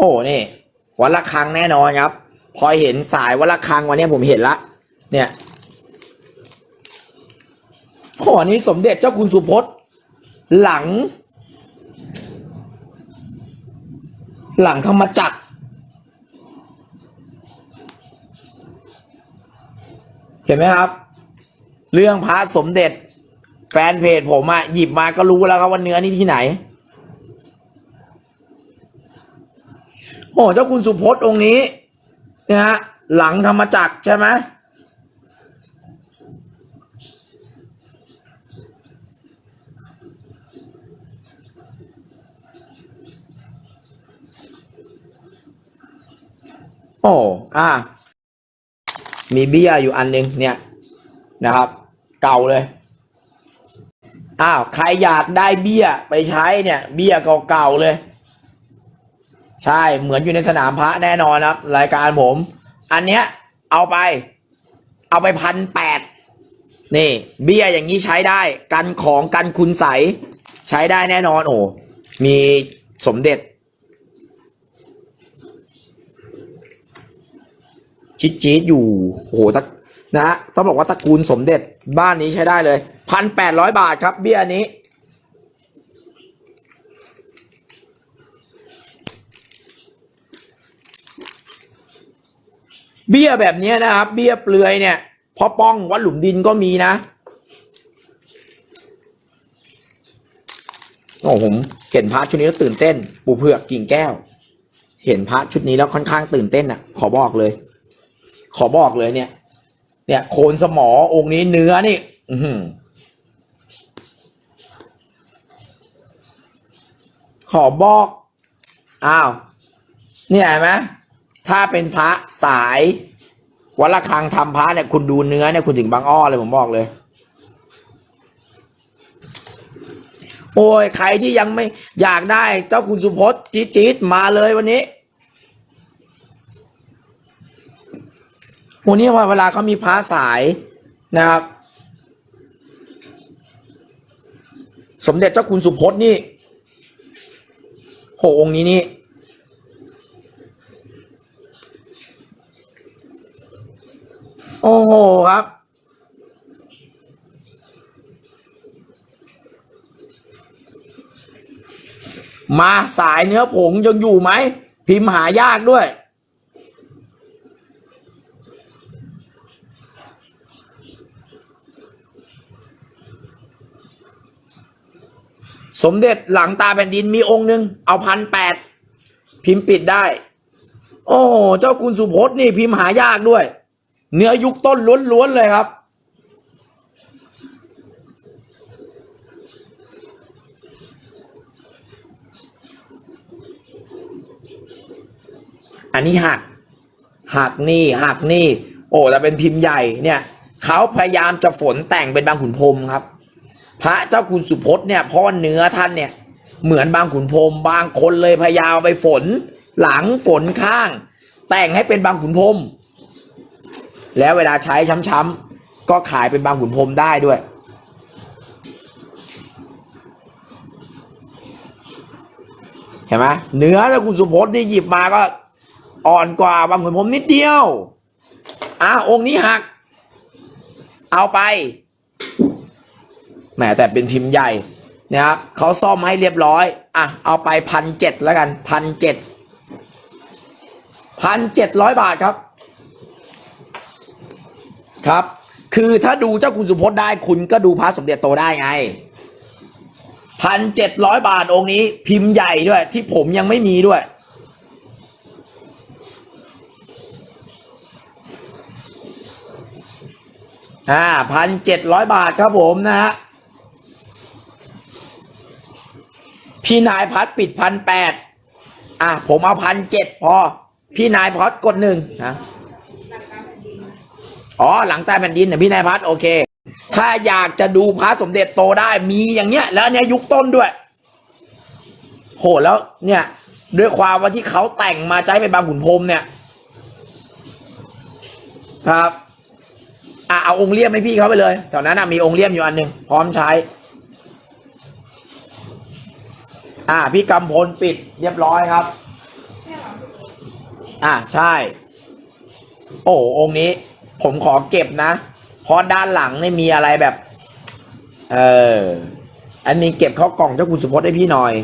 โอ้นี่วัดละครังแน่นอนครับ พอเห็นสายวัดละครังวันนี้ผมเห็นละ เนี่ยโอ้อนนี้สมเด็จเจ้าคุณสุพจน์หลัง หลังธรรมจักร เห็นไหมครับ เรื่องพระสมเด็จ แฟนเพจผมอะหยิบมาก็รู้แล้วครับว่าเนื้อนี่ที่ไหน โอ้เจ้าคุณสุพจน์องค์นี้นะฮะหลังธรรมจักรใช่ไหมโอ้อ่า มีเบี้ยอยู่อันหนึงเนี่ยนะครับ เก่าเลย อ้าว ใครอยากได้เบี้ยไปใช้เนี่ย เบี้ยเก่าๆเลย ใช่เหมือนอยู่ในสนามพระแน่นอนครับ รายการผม อันเนี้ยเอาไป เอาไปพันแปดนี่ เบี้ยอย่างนี้ใช้ได้ กันของกันคุณใส ใช้ได้แน่นอนโอ้มีสมเด็จจี๊ดจีดอยู่โอ้โหตะนะฮะต้องบอกว่าตระกูลสมเด็จบ้านนี้ใช้ได้เลยพันแปดร้อยบาทครับ เบี้ยนี้ เบี้ยแบบนี้นะครับ เบี้ยเปลือยเนี่ยพอป้องวัดหลุมดินก็มีนะโอ้ผมเห็นพระชุดนี้แล้วตื่นเต้น ปูเผือกกิ่งแก้ว เห็นพระชุดนี้แล้วค่อนข้างตื่นเต้นอะ ขอบอกเลย ขอบอกเลยเนี่ย เนี่ยโคนสมอองค์นี้เนื้อนี่ อืขอบอก อ้าว เนี่ยเห็นไหม ถ้าเป็นพระสายวัดระฆังทำพระเนี่ยคุณดูเนื้อเนี่ยคุณถึงบางอ้อเลยผมบอกเลย โอ้ยใครที่ยังไม่อยากได้ เจ้าคุณสุพจน์จี๊ดจี๊ดมาเลยวันนี้วันนี้ว่าเวลาเขามีพระสายนะครับ สมเด็จเจ้าคุณสุพจน์นี่โหองค์นี้นี่ โอ้โหครับ มาสายเนื้อผงยังอยู่ไหม พิมพ์หายากด้วย สมเด็จหลังตาแผ่นดินมีองค์หนึ่งเอาพันแปดพิมพ์ปิดได้ โอ้เจ้าคุณสุพจน์นี่พิมพ์หายากด้วย เนื้อยุคต้นล้วนๆเลยครับ อันนี้หัก หักนี่หักนี่ โอ้แต่เป็นพิมพ์ใหญ่เนี่ยเขาพยายามจะฝนแต่งเป็นบางขุนพรมครับ พระเจ้าคุณสุพจน์เนี่ยเพราะว่าเนื้อท่านเนี่ยเหมือนบางขุนพรมบางคนเลยพยายามไปฝน หลังฝนข้าง แต่งให้เป็นบางขุนพรม แล้วเวลาใช้ช้ำๆก็ขายเป็นบางขุนพรมได้ด้วย เห็นไหมเนื้อเจ้าคุณสุพจน์นี่หยิบมาก็อ่อนกว่าบางขุนพรมนิดเดียวอะองค์นี้หัก เอาไปแหมแต่เป็นพิมพ์ใหญ่นะครับเขาซ่อมให้เรียบร้อย อะ เอาไปพันเจ็ดแล้วกันพันเจ็ดพันเจ็ดร้อยบาทครับ ครับ คือถ้าดูเจ้าคุณสุพจน์ได้คุณก็ดูพระสมเด็จโตได้ไงพันเจ็ดร้อยบาทองค์นี้ พิมพ์ใหญ่ด้วย ที่ผมยังไม่มีด้วย อ่าพันเจ็ดร้อยบาทครับผมนะฮะพี่นายพัดปิดพันแปดอะ ผมเอาพันเจ็ดพอ พี่นายพัดกดหนึ่งนะ อ๋อหลังใต้แผ่นดินเนี่ยพี่นายพัดโอเค ถ้าอยากจะดูพระสมเด็จโตได้มีอย่างเงี้ย แล้วเนี้ยยุคต้นด้วย โหแล้วเนี่ย ด้วยความว่าที่เขาแต่งมาใจเป็นบางขุนพรมเนี่ย ครับอะเอาองค์เลี่ยมให้พี่เขาไปเลยแถวนั้นนะมีองค์เลี่ยมอยู่อันหนึ่งพร้อมใช้ อ่าพี่กำพลปิดเรียบร้อยครับ อะใช่ โอ้องค์นี้ ผมขอเก็บนะ เพราะด้านหลังเนี่ยมีอะไรแบบ เออ อันนี้เก็บเข้ากล่องเจ้าคุณสุพจน์ให้พี่หน่อย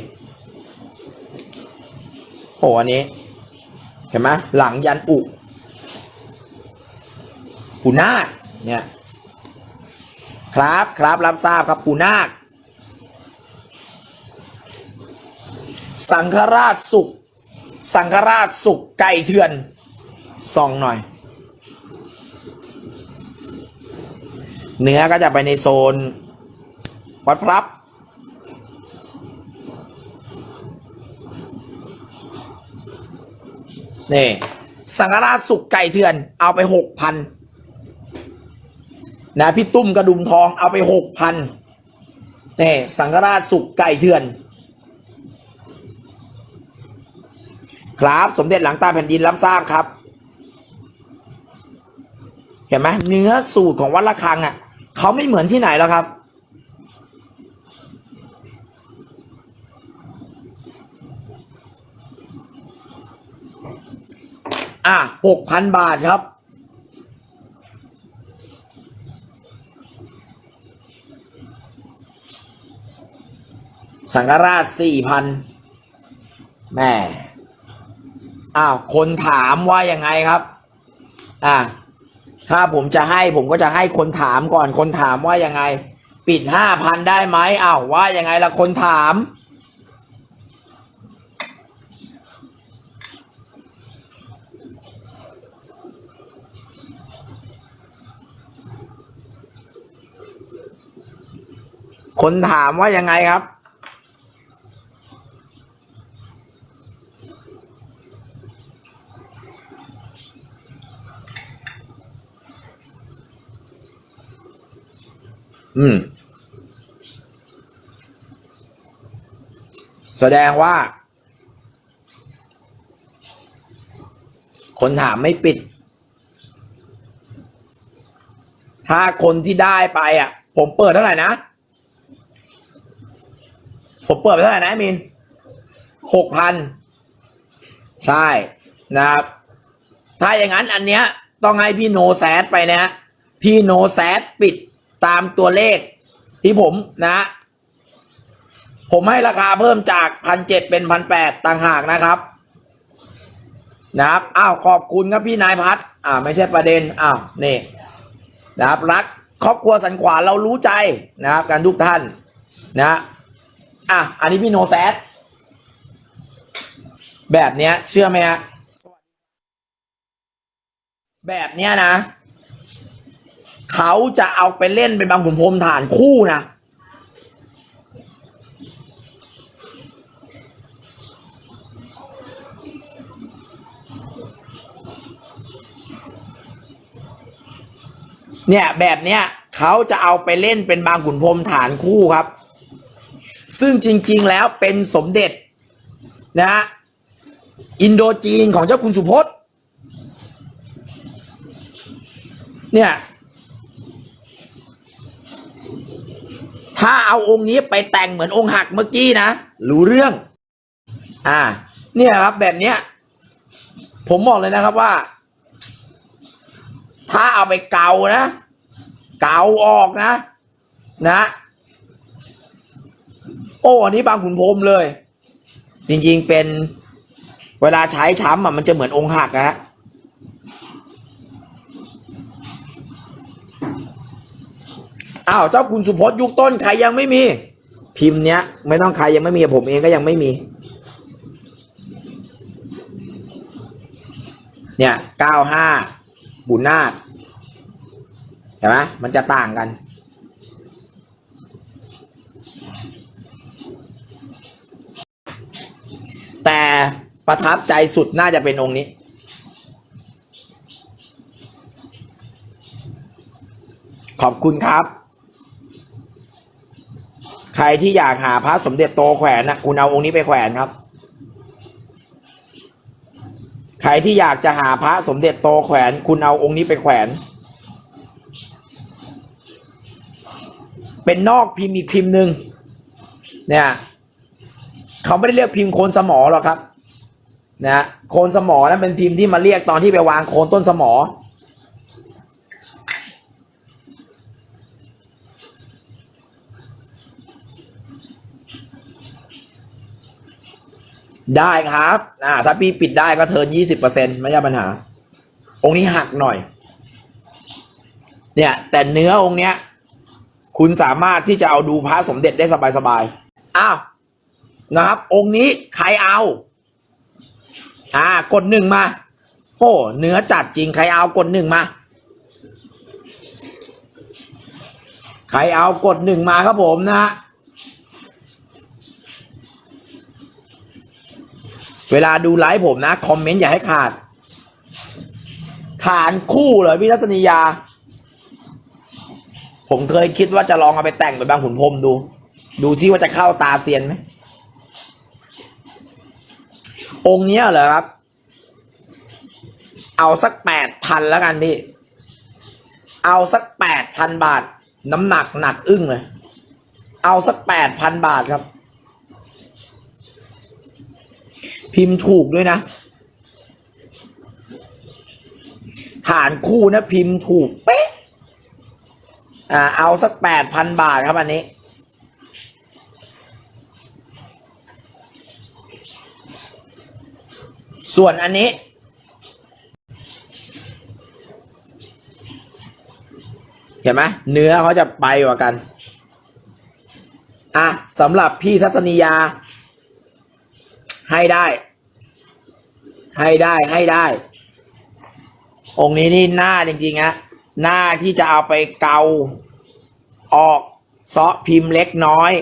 โอ้อันนี้ เห็นไหมหลังยันอุปูนาคเนี่ย ครับครับรับทราบครับปูนาคสังฆราชสุข สังฆราชสุขไก่เถื่อนส่องหน่อย เนื้อก็จะไปในโซน วัดพรับ นี่สังฆราชสุกไก่เถื่อนเอาไปหกพันนะพี่ตุ้มกระดุมทองเอาไปหกพันนี่สังฆราชสุกไก่เถื่อน ครับสมเด็จหลังตาแผ่นดินรับทราบครับ เห็นไหมเนื้อสูตรของวัดละคังอะ เขาไม่เหมือนที่ไหนแล้วครับ อะหกพันบาทครับ สังฆราชสี่พันแม่อ้าว คนถามว่ายังไงครับ อะ ถ้าผมจะให้ผมก็จะให้คนถามก่อนคนถามว่ายังไง ปิดห้าพันได้ไหมอ้าวว่ายังไงละคนถาม คนถามว่ายังไงครับ อืม แสดงว่า คนถามไม่ปิด ถ้าคนที่ได้ไปอะ ผมเปิดเท่าไหร่นะ ผมเปิดไปเท่าไหร่นะมินหกพัน ใช่นะครับ ถ้าอย่างนั้นอันเนี้ย ต้องให้พี่โนแซดไปนะฮะพี่โนแซดปิด ตามตัวเลขที่ผมนะ ผมให้ราคาเพิ่มจากพันเจ็ดเป็นพันแปดต่างหากนะครับนะครับ อ้าว ขอบคุณครับพี่นายพัฒอ่า ไม่ใช่ประเด็น อ้าว นี่ นะครับ รักครอบครัวสันขวานเรารู้ใจนะครับกันทุกท่าน นะ อะ อันนี้พี่โนแซดแบบเนี้ย เชื่อไหมฮะแบบเนี้ยนะ เขาจะเอาไปเล่นเป็นบางขุนพรมฐานคู่นะ เนี่ยแบบเนี้ยเขาจะเอาไปเล่นเป็นบางขุนพรมฐานคู่ครับ ซึ่งจริง ๆ แล้วเป็นสมเด็จนะฮะอินโดจีนของเจ้าคุณสุพจน์เนี่ย ถ้าเอาองค์นี้ไปแต่งเหมือนองค์หักเมื่อกี้นะรู้เรื่อง อ่า เนี่ยครับ แบบเนี้ย ผมบอกเลยนะครับว่า ถ้าเอาไปเกานะ เกาออกนะ นะ โอ้อันนี้บางขุนพรมเลย จริงๆเป็นเวลาใช้ช้ำอะมันจะเหมือนองค์หักนะฮะ อ้าวเจ้าคุณสุพจน์ยุคต้นใครยังไม่มี พิมพ์เนี้ย ไม่ต้องใครยังไม่มีผมเองก็ยังไม่มี เนี่ยเก้าห้าบุญนาคเห็นไหมมันจะต่างกัน แต่ประทับใจสุดน่าจะเป็นองค์นี้ขอบคุณครับ ใครที่อยากหาพระสมเด็จโตแขวนนะคุณเอาองค์นี้ไปแขวนครับ ใครที่อยากจะหาพระสมเด็จโตแขวน คุณเอาองค์นี้ไปแขวน เป็นนอกพิมพ์อีกพิมพ์หนึ่งเนี่ยเขาไม่ได้เรียกพิมพ์โคนสมอหรอกครับนะโคนสมอนั้นเป็นพิมพ์ที่มาเรียกตอนที่ไปวางโคนต้นสมอ ได้ครับอ่าถ้าพี่ปิดได้ก็เทินยี่สิบเปอร์เซ็นไม่ใช่ปัญหา องค์นี้หักหน่อย เนี่ย แต่เนื้อองค์เนี้ย คุณสามารถที่จะเอาดูพระสมเด็จได้สบายๆอ้าวนะครับ องค์นี้ใครเอา อ่ากดหนึ่งมาโอ้เนื้อจัดจริง ใครเอากดหนึ่งมา ใครเอากดหนึ่งมาครับผมนะฮะ เวลาดูไลฟ์ผมนะ คอมเมนต์อย่าให้ขาดฐานคู่เลยพี่ทัศนียา ผมเคยคิดว่าจะลองเอาไปแต่งเป็นบางขุนพรมดู ดูซิว่าจะเข้าตาเซียนไหม องค์เนี้ยเหรอครับ เอาสักแปดพันแล้วกันพี่ เอาสักแปดพันบาท น้ำหนักหนักอึ้งเลย เอาสักแปดพันบาทครับ พิมพ์ถูกด้วยนะ ฐานคู่นะพิมพ์ถูกเป๊ะอ่าเอาสักแปดพันบาทครับอันนี้ ส่วนอันนี้เห็นไหมเนื้อเขาจะไปกว่ากัน อะสำหรับพี่ทัศนียา ให้ได้ ให้ได้ให้ได้ องค์นี้นี่หน้าจริงๆฮะหน้าที่จะเอาไปเกาออกเซาะพิมพ์เล็กน้อย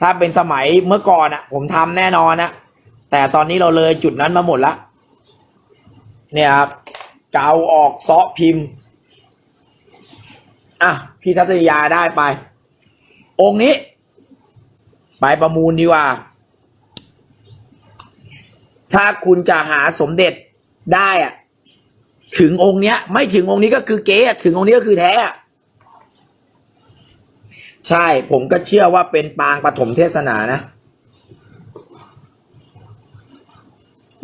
ถ้าเป็นสมัยเมื่อก่อนอะผมทำแน่นอนนะแต่ตอนนี้เราเลยจุดนั้นมาหมดละเนี่ยครับเกาออกเซาะพิมพ์อะพี่ทัศยาได้ไป องค์นี้ ไปประมูลดีกว่า ถ้าคุณจะหาสมเด็จได้อะถึงองค์เนี้ย ไม่ถึงองค์นี้ก็คือเก๊ถึงองค์นี้ก็คือแท้ใช่ผมก็เชื่อว่าเป็นปางปฐมเทศนานะ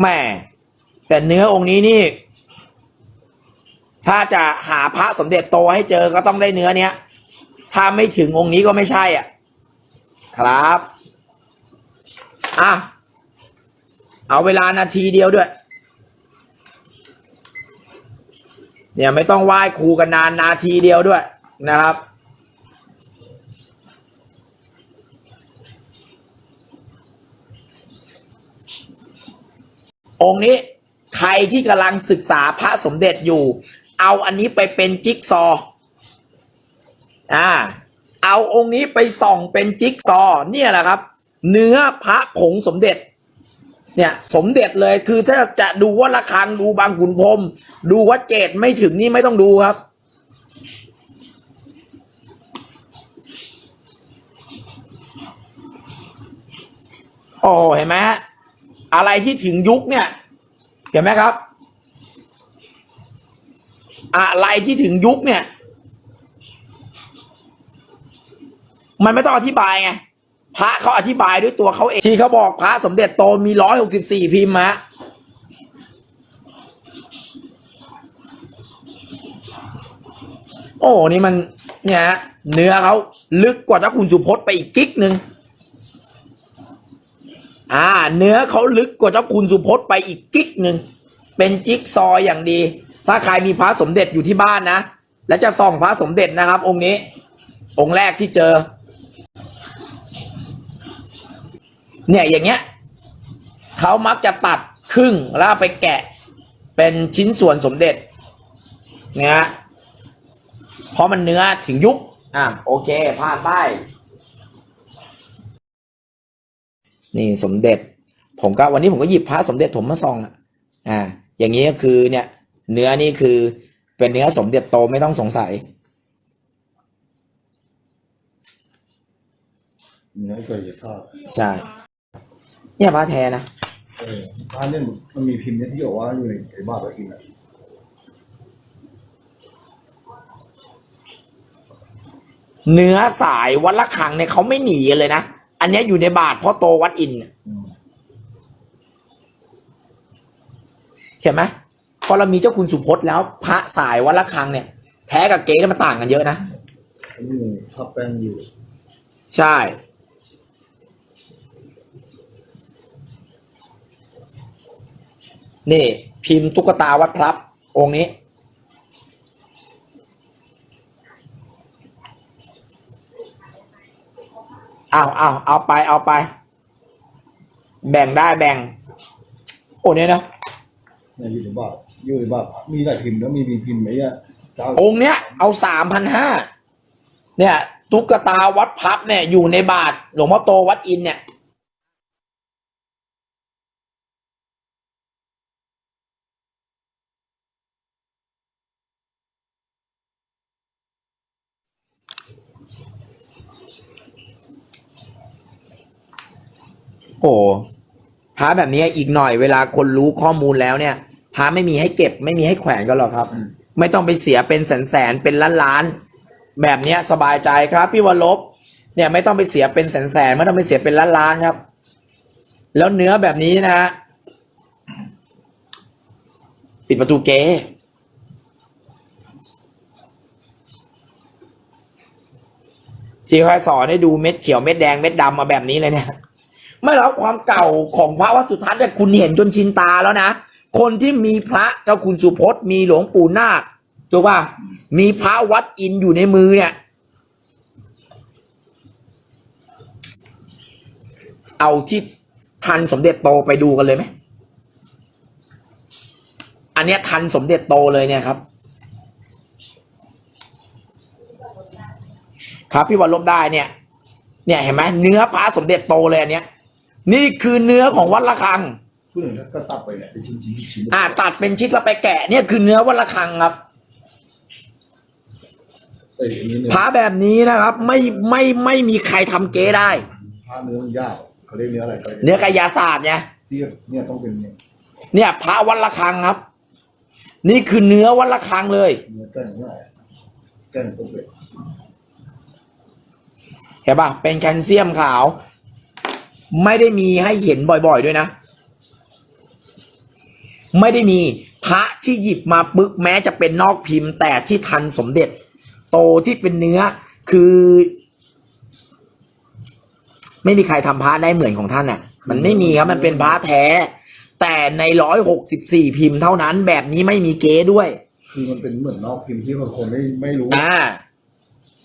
แม่แต่เนื้อองค์นี้นี่ ถ้าจะหาพระสมเด็จโตให้เจอก็ต้องได้เนื้อเนี้ย ถ้าไม่ถึงองค์นี้ก็ไม่ใช่อะ ครับ อะ เอาเวลานาทีเดียวด้วย เนี่ยไม่ต้องไหว้ครูกันนานนาทีเดียวด้วยนะครับ องค์นี้ใครที่กำลังศึกษาพระสมเด็จอยู่ เอาอันนี้ไปเป็นจิ๊กซอว์อ่า เอาองค์นี้ไปส่องเป็นจิ๊กซอว์เนี่ยแหละครับ เนื้อพระผงสมเด็จ เนี่ยสมเด็จเลยคือถ้าจะดูว่าระฆังดูบางขุนพรมดูว่าเกตไม่ถึงนี่ไม่ต้องดูครับ โอ้เห็นไหมฮะอะไรที่ถึงยุคเนี่ย เห็นไหมครับ อะไรที่ถึงยุคเนี่ย มันไม่ต้องอธิบายไง พระเขาอธิบายด้วยตัวเขาเองที่เขาบอกพระสมเด็จโตมีร้อยหกสิบสี่พิมพ์ฮะโอ้นี่มันเนี่ยเนื้อเขาลึกกว่าเจ้าคุณสุพจน์ไปอีกกิ๊กหนึ่งอ่า เนื้อเขาลึกกว่าเจ้าคุณสุพจน์ไปอีกกิ๊กหนึ่งเป็นจิ๊กซอว์อย่างดี ถ้าใครมีพระสมเด็จอยู่ที่บ้านนะ และจะส่องพระสมเด็จนะครับ องค์นี้ องค์แรกที่เจอ เนี่ยอย่างเงี้ยเขามักจะตัดครึ่งแล้วเอาไปแกะ เป็นชิ้นส่วนสมเด็จเนี่ยฮะเพราะมันเนื้อถึงยุคอะโอเคผ่านไปนี่สมเด็จ ผมก็วันนี้ผมก็หยิบพระสมเด็จผมมาส่องอะอ่าอย่างนี้ก็คือเนี่ย เนื้อนี่คือเป็นเนื้อสมเด็จโตไม่ต้องสงสัยเนื้อเคยจะทราบใช่ เนี่ยพระแท้นะเออร้านเนี่ยมันมีพิมพ์เนี่ยที่บอกว่าอยู่ในไอ้บ้านเรากินอะเนื้อสายวัดละคังเนี่ยเขาไม่หนีกันเลยนะ อันเนี้ยอยู่ในบาทพ่อโตวัดอินทร์อืมเห็นไหมพอเรามีเจ้าคุณสุพจน์แล้ว พระสายวัดละคังเนี่ย แท้กับเก๊เนี่ยมันต่างกันเยอะนะนี่ทับแป้งอยู่ ใช่ นี่ พิมพ์ตุ๊กตาวัดพลับ องค์นี้ เอาเอาเอาไปเอาไป แบ่งได้แบ่ง โอ้เนี่ยนะเนี่ยอยู่ในบ้านอยู่ในบ้านมีหลายพิมพ์แล้วมีมีพิมพ์ไหมอะเจ้าองค์เนี้ย เอาสามพันห้าเนี่ย ตุ๊กตาวัดพับเนี่ย อยู่ในบาทหลวงพ่อโตวัดอินเนี่ย โอ้พระแบบนี้อีกหน่อยเวลาคนรู้ข้อมูลแล้วเนี่ยพระไม่มีให้เก็บ ไม่มีให้แขวนกันหรอกครับ ไม่ต้องไปเสียเป็นแสนแสนๆเป็นล้านล้านๆแบบเนี้ยสบายใจครับ พี่วรลบเนี่ยไม่ต้องไปเสียเป็นแสนแสนๆไม่ต้องไปเสียเป็นล้านล้านๆครับ แล้วเนื้อแบบนี้นะฮะปิดประตูเก๊ที่เขาสอนให้ดูเม็ดเขียวเม็ดแดงเม็ดดำมาแบบนี้เลยเนี่ย ไม่หรอกความเก่าของพระวัดสุทัศน์เนี่ยคุณเห็นจนชินตาแล้วนะ คนที่มีพระเจ้าคุณสุพจน์มีหลวงปู่นาคถูกป่ะมีพระวัดอินอยู่ในมือเนี่ย เอาที่ทันสมเด็จโตไปดูกันเลยไหมอันเนี้ยทันสมเด็จโตเลยเนี่ยครับ ครับพี่วันลบได้เนี่ย เนี่ยเห็นไหมเนื้อพระสมเด็จโตเลยอันเนี้ย นี่คือเนื้อของวัดละคังพูดถึงก็ตัดไปเนี่ยเป็นชิ้นชิ้นชิ้นอ่าตัดเป็นชิ้นแล้วไปแกะเนี่ยคือเนื้อวัดละคังครับเอ้ยอันนี้เนี่ยพระแบบนี้นะครับ ไม่ไม่ไม่มีใครทำเก๊ได้ ผ้าเนื้อมันยากเขาเรียกเนื้ออะไรก็เนื้อกายาศาสตร์ไงที่เนี่ยต้องเป็นเนี่ยเนี่ยพระวัดละคังครับ นี่คือเนื้อวัดละคังเลย เนื้อแก้งง่ายแก้งตรงเลยเห็นปะเป็นแคลเซียมขาว ไม่ได้มีให้เห็นบ่อยๆด้วยนะ ไม่ได้มีพระที่หยิบมาปึ๊กแม้จะเป็นนอกพิมพ์ แต่ที่ทันสมเด็จ โตที่เป็นเนื้อคือ ไม่มีใครทำพระได้เหมือนของท่านอะ มันไม่มีครับมันเป็นพระแท้ แต่ในร้อยหกสิบสี่พิมพ์เท่านั้น แบบนี้ไม่มีเก๊ด้วย คือมันเป็นเหมือนนอกพิมพ์ที่บางคนไม่ไม่รู้ อ่า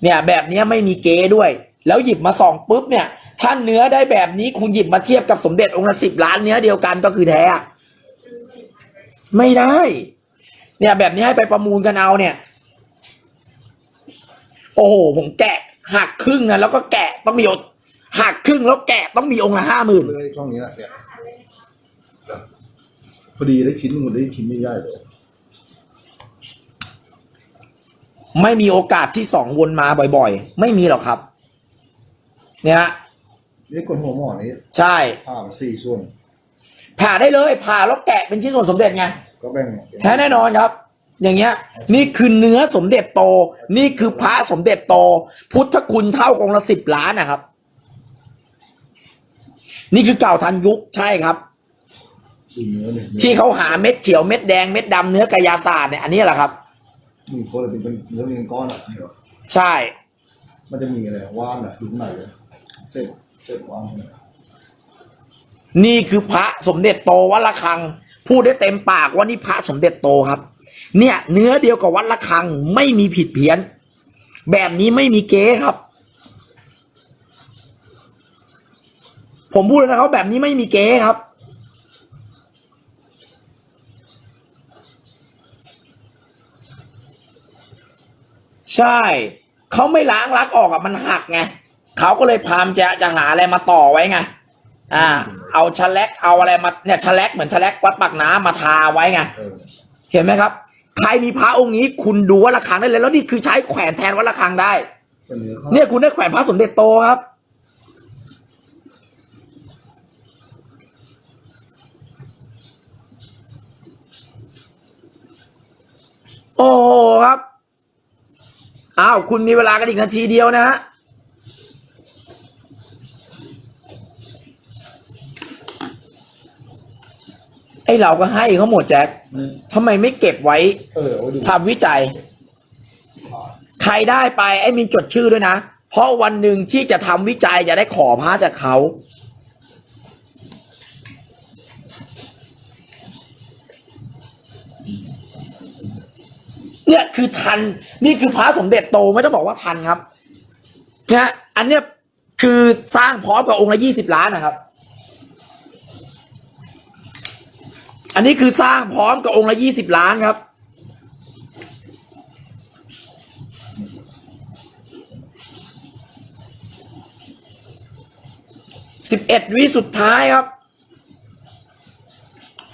เนี่ย แบบเนี้ยไม่มีเก๊ด้วย แล้วหยิบมาส่องปุ๊บเนี่ยถ้าเนื้อได้แบบนี้คุณหยิบมาเทียบกับสมเด็จองค์ละสิบล้านเนื้อเดียวกันก็คือแท้อะไม่ได้ เนี่ยแบบนี้ให้ไปประมูลกันเอาเนี่ย โอ้โหผมแกะหักครึ่งนะแล้วก็แกะต้องมีอดหักครึ่งแล้วแกะต้องมีองค์ละห้าหมื่นเลยช่องนี้แหละเนี่ยพอดีได้ชิ้นหมดได้ชิ้นไม่ย่ายเลยไม่มีโอกาสที่สองวนมาบ่อย ๆ ไม่มีหรอกครับ เนี่ยฮะนี่คนหัวหมอนี้ใช่ผ่าสี่ส่วน ผ่าได้เลย ผ่าแล้วแกะเป็นชิ้นส่วนสมเด็จไงก็แบ่งแท้แน่นอนครับ อย่างเงี้ย นี่คือเนื้อสมเด็จโต นี่คือพระสมเด็จโต พุทธคุณเท่าองค์ละสิบล้านนะครับ นี่คือเก่าทันยุคใช่ครับดูเนื้อเนี่ยที่เขาหาเม็ดเขียวเม็ดแดงเม็ดดำเนื้อกายาศาสตร์เนี่ยอันนี้แหละครับมีคนเลยเป็นเนื้อเป็นก้อนอะเห็นปะใช่ มันจะมีอะไรว่านอะดูข้างในเลยเส้นเส้นว่านเนี่ยนี่คือพระสมเด็จโตวัดละคัง พูดได้เต็มปากว่านี่พระสมเด็จโตครับ เนี่ย เนื้อเดียวกับวัดละคังไม่มีผิดเพี้ยน แบบนี้ไม่มีเก๊ครับ ผมพูดเลยนะครับแบบนี้ไม่มีเก๊ครับใช่ เขาไม่ล้างลักออกอะมันหักไง เขาก็เลยพามจะจะหาอะไรมาต่อไว้ไง อ่า เอาชะแลกเอาอะไรมาเนี่ยชะแลกเหมือนชะแลกวัดปากน้ำมาทาไว้ไงเห็นไหมครับ ใครมีพระองค์นี้คุณดูวัดระฆังได้เลย แล้วนี่คือใช้แขวนแทนวัดระฆังได้เป็นเนื้อข้างเนี่ยคุณได้แขวนพระสมเด็จโตครับโอ้โหครับ อ้าว คุณมีเวลากันอีกนาทีเดียวนะฮะ ไอ้เราก็ให้เขาหมดแจ็คอืมทำไมไม่เก็บไว้เออเอาไว้ดูทำวิจัย ใครได้ไปไอ้มินจดชื่อด้วยนะ เพราะวันหนึ่งที่จะทำวิจัยจะได้ขอพระจากเขา เนี่ยคือทัน นี่คือพระสมเด็จโตไม่ต้องบอกว่าทันครับนะอันเนี้ยคือสร้างพร้อมกับองค์ละยี่สิบล้านนะครับ อันนี้คือสร้างพร้อมกับองค์ละยี่สิบล้านครับ สิบเอ็ดวิสุดท้ายครับ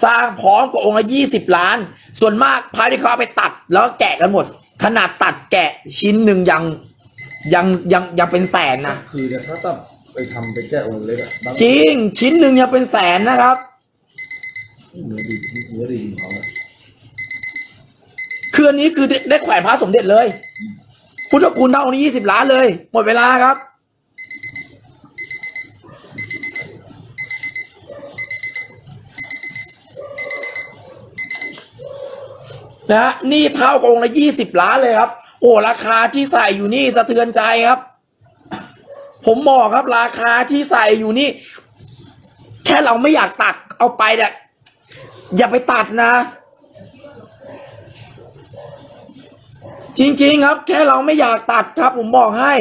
สร้างพร้อมกับองค์ละยี่สิบล้าน ส่วนมากพระที่เขาเอาไปตัด แล้วก็แกะกันหมด ขนาดตัดแกะชิ้นหนึ่งยังยังยังยังเป็นแสนนะ คือเนี่ยถ้าตัดไปทำไปแก้องค์เล็กอะบางจริง ชิ้นหนึ่งยังเป็นแสนนะครับ เนื้อดีเนื้อดีของนะคืออันนี้คือได้แขวนพระสมเด็จเลย พุทธคุณเท่านี้ยี่สิบล้านเลย หมดเวลาครับ นะนี่เท่ากับองค์ละยี่สิบล้านเลยครับ โอ้ราคาที่ใส่อยู่นี่สะเทือนใจครับ ผมบอกครับราคาที่ใส่อยู่นี่ แค่เราไม่อยากตัดเอาไปเนี่ย อย่าไปตัดนะ จริง ๆ ครับ แค่เราไม่อยากตัดครับ ผมบอกให้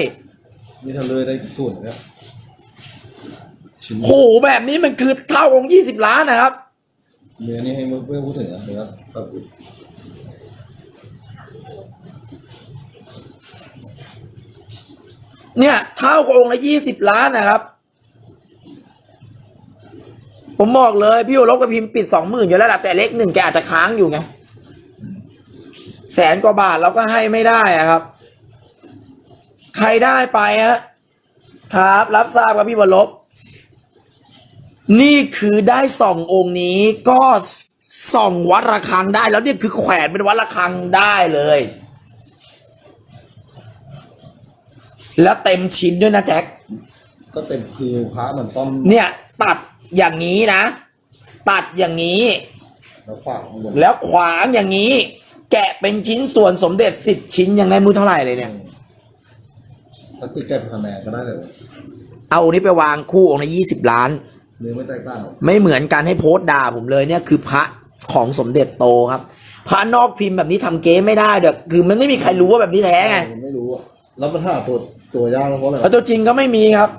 นี่ถ้าเลยได้ส่วนเนี่ยชิ้นโหแบบนี้มันคือเท่าองค์ยี่สิบล้านนะครับ เนื้อนี่ให้เพื่อนพูดถึงอะเนื้อแบบเนี่ย เท่ากับองค์ละยี่สิบล้านนะครับ ผมบอกเลย พี่โอลบกับพิมพ์ปิดสองหมื่นอยู่แล้วล่ะแต่เลขหนึ่งแกอาจจะค้างอยู่ไง แสนกว่าบาทเราก็ให้ไม่ได้อะครับ ใครได้ไปฮะครับ รับทราบครับพี่บรลบนี่คือได้ส่ององค์นี้ก็ส่องวัดระฆังได้แล้วเนี่ยคือแขวนเป็นวัดระฆังได้เลย แล้วเต็มชิ้นด้วยนะแจ็คก็เต็มคือพระมันซ่อมเนี่ย ตัด อย่างนี้นะ ตัดอย่างนี้ แล้วฝากข้างบนแล้วขวางอย่างนี้ แกะเป็นชิ้นส่วนสมเด็จสิบชิ้นยังได้มือเท่าไหร่เลยเนี่ย ถ้าคือแก้คะแนนก็ได้เลยเอาองค์นี้ไปวางคู่องค์ละยี่สิบล้านเนื้อไม่แตกต่างหรอกไม่เหมือนกันให้โพสต์ด่าผมเลยเนี่ยคือพระของสมเด็จโตครับ พระนอกพิมพ์แบบนี้ทำเก๊ไม่ได้เด็กคือมันไม่มีใครรู้ว่าแบบนี้แท้ไงผมไม่รู้อะแล้วปัญหาตัวตัวยากเพราะอะไรแล้วตัวจริงก็ไม่มีครับ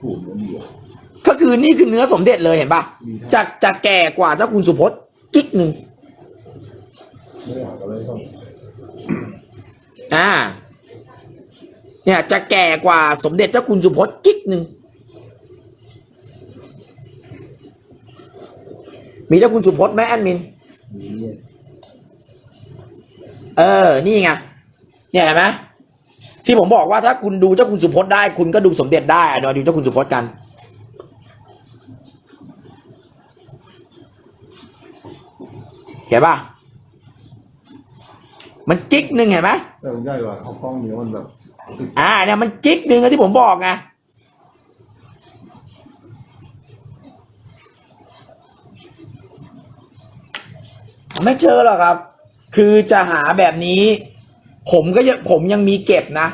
ผูกเนื้อดีอะ ก็คือนี่คือเนื้อสมเด็จเลยเห็นปะดีครับจะจะแก่กว่าเจ้าคุณสุพจน์กิ๊กหนึ่งไม่ได้หากันเลยซ่อมอ่า เนี่ยจะแก่กว่าสมเด็จเจ้าคุณสุพจน์กิ๊กหนึ่งมีเจ้าคุณสุพจน์ไหมแอดมินมีเนี่ยเออ นี่ไง เนี่ยเห็นไหมที่ผมบอกว่าถ้าคุณดูเจ้าคุณสุพจน์ได้ คุณก็ดูสมเด็จได้เดี๋ยวดูเจ้าคุณสุพจน์กัน เห็นปะมันกิ๊กหนึ่งเห็นไหมแต่มันใหญ่กว่าเขากล้องเนี้ยมันแบบติดอ่าเนี่ยมันกิ๊กหนึ่งอะที่ผมบอกไงไม่เจอหรอกครับ คือจะหาแบบนี้ ผมก็ยังผมยังมีเก็บนะ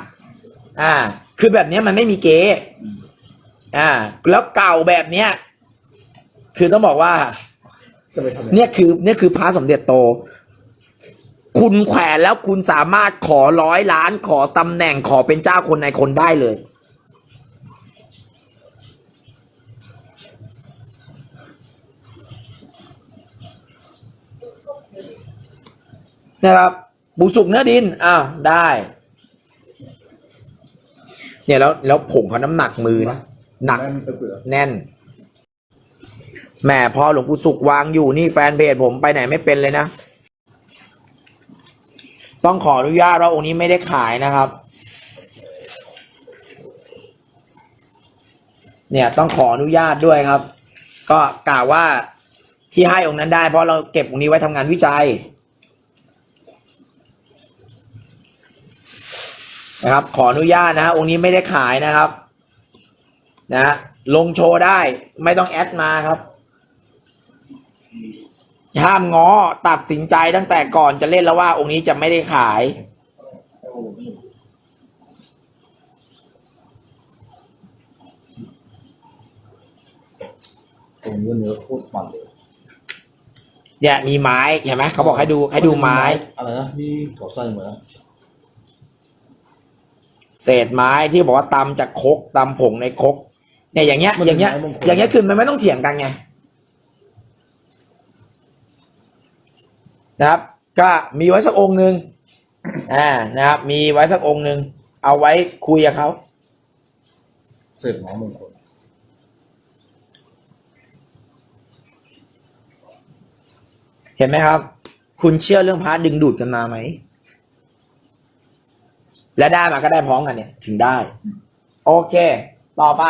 อ่า คือแบบเนี้ยมันไม่มีเก๊อ่า แล้วเก่าแบบเนี้ย คือต้องบอกว่า จะไปทำอะไรเนี่ยคือเนี่ยคือพระสมเด็จโต คุณแขวนแล้วคุณสามารถขอร้อยล้านขอตำแหน่งขอเป็นเจ้าคนในคนได้เลย นะครับบุสุกเนื้อดินอ้าวได้ เนี่ยแล้วแล้วผงเขาน้ำหนักมือนะหนักแน่นไปเปลือก แน่น แหม่พอหลวงปู่สุขวางอยู่นี่แฟนเพจผมไปไหนไม่เป็นเลยนะ ต้องขออนุญาตว่าองค์นี้ไม่ได้ขายนะครับ เนี่ยต้องขออนุญาตด้วยครับ ก็กล่าวว่าที่ให้องค์นั้นได้ เพราะเราเก็บองค์นี้ไว้ทำงานวิจัยนะครับ ขออนุญาตนะฮะองค์นี้ไม่ได้ขายนะครับ นะลงโชว์ได้ไม่ต้องแอดมาครับ ห้ามง้อตัดสินใจตั้งแต่ก่อนจะเล่นแล้วว่า องค์นี้จะไม่ได้ขาย ตรงนี้เนื้อโคตรมันเลยเนี่ยมีไม้เห็นไหมเขาบอกให้ดูให้ดูไม้ อะไรนะที่ขอใส่เหมือนเศษไม้ที่บอกว่าตำจากครกตำผงในครกเนี่ยอย่างเงี้ย อย่างเงี้ย อย่างเงี้ยคือมันไม่ต้องเถียงกันไง นะครับ ก็มีไว้สักองค์หนึ่งอ่านะครับ มีไว้สักองค์หนึ่งเอาไว้คุยกับเขาเสร็จหมอมงคลเห็นไหมครับ คุณเชื่อเรื่องพระดึงดูดกันมาไหม และได้มาก็ได้พร้อมกันเนี่ย ถึงได้ โอเค ต่อไป